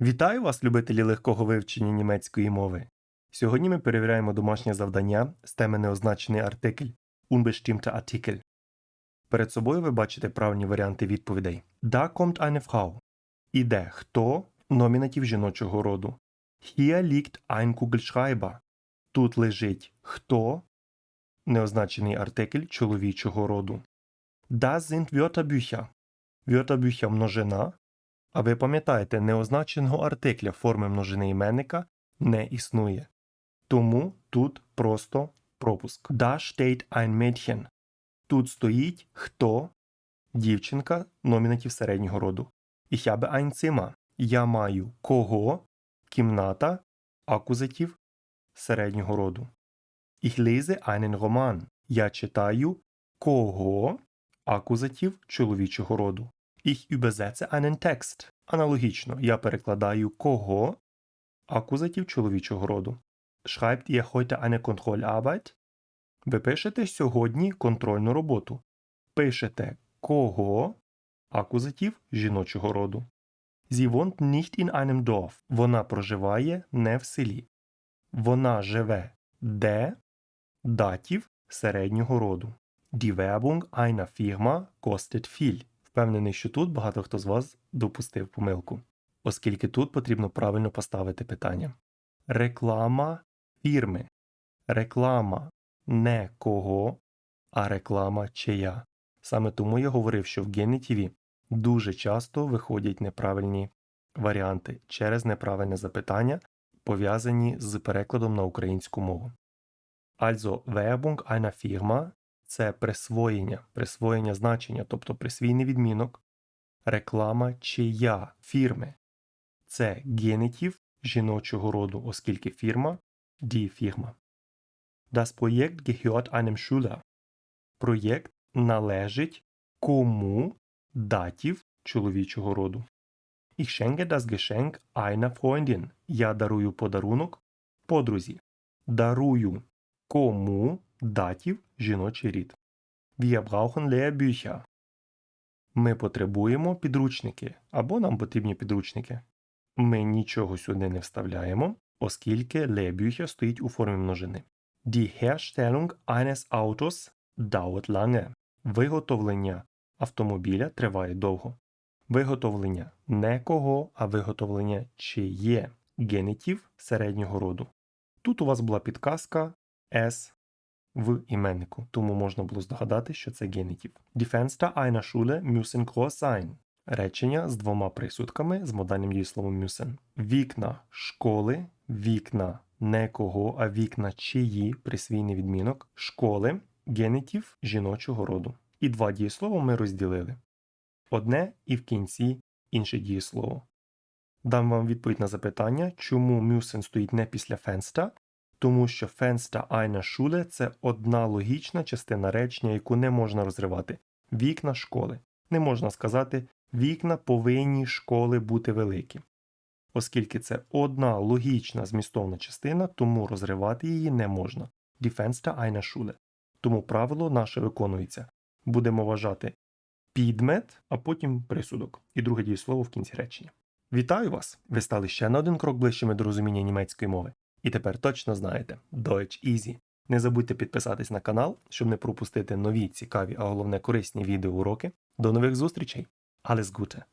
Вітаю вас, любителі легкого вивчення німецької мови. Сьогодні ми перевіряємо домашнє завдання з теми неозначений артикль unbestimmter Artikel. Перед собою ви бачите правильні варіанти відповідей. Da kommt eine Frau. Іде хто номінатив жіночого роду. Hier liegt ein Kugelschreiber. Тут лежить хто неозначений артикль чоловічого роду. Das sind Wörterbücher. Wörterbücher множина. А ви пам'ятаєте, неозначеного артикля форми множини іменника не існує. Тому тут просто пропуск. Da steht ein Mädchen. Тут стоїть хто дівчинка номінатів середнього роду. Ich habe ein Zimmer. Я маю кого кімната акузатів середнього роду. Ich lese einen Roman. Я читаю кого акузатів чоловічого роду. Ich übersetze einen Text. Аналогічно, я перекладаю кого акузатів чоловічого роду. Schreibt ihr heute eine Kontrollarbeit? Ви пишете сьогодні контрольну роботу. Пишете кого акузатів жіночого роду. Sie wohnt nicht in einem Dorf. Вона проживає не в селі. Вона живе де датів середнього роду. Die Werbung einer Firma kostet viel. Впевнений, що тут багато хто з вас допустив помилку, оскільки тут потрібно правильно поставити питання. Реклама фірми. Реклама не кого, а реклама чия. Саме тому я говорив, що в генітіві дуже часто виходять неправильні варіанти через неправильне запитання, пов'язані з перекладом на українську мову. Also Werbung einer Firma це присвоєння, присвоєння значення, тобто присвійний відмінок, реклама чия фірми. Це генетів жіночого роду, оскільки фірма die Firma. Das Projekt gehört einem Schüler. Проєкт належить кому датів чоловічого роду. Ich schenke das Geschenk einer Freundin. Я дарую подарунок подрузі. Дарую кому датів жіночий рід. Wir brauchen Lehrbücher. Ми потребуємо підручники або нам потрібні підручники. Ми нічого сюди не вставляємо, оскільки Lehrbücher стоїть у формі множини. Die Herstellung eines Autos dauert lange. Виготовлення автомобіля триває довго. Виготовлення не кого, а виготовлення чиє генетів середнього роду. Тут у вас була підказка S в іменнику, тому можна було здогадати, що це генетів. Die einer Schule müssen groß sein. Речення з двома присудками з модальним дієсловом müssen. Вікна школи, вікна не кого, а вікна чиї присвійний відмінок школи генетів жіночого роду. І два дієслова ми розділили. Одне і в кінці інше дієслово. Дам вам відповідь на запитання, чому müssen стоїть не після фенста, тому що Fenster einer Schule – це одна логічна частина речення, яку не можна розривати. Вікна школи. Не можна сказати вікна повинні школи бути великі. Оскільки це одна логічна змістовна частина, тому розривати її не можна. Die Fenster einer Schule. Тому правило наше виконується. Будемо вважати підмет, а потім присудок. І друге дієслово в кінці речення. Вітаю вас! Ви стали ще на один крок ближчими до розуміння німецької мови. І тепер точно знаєте Deutsch Easy. Не забудьте підписатись на канал, щоб не пропустити нові цікаві, а головне корисні відеоуроки. До нових зустрічей! Alles Gute!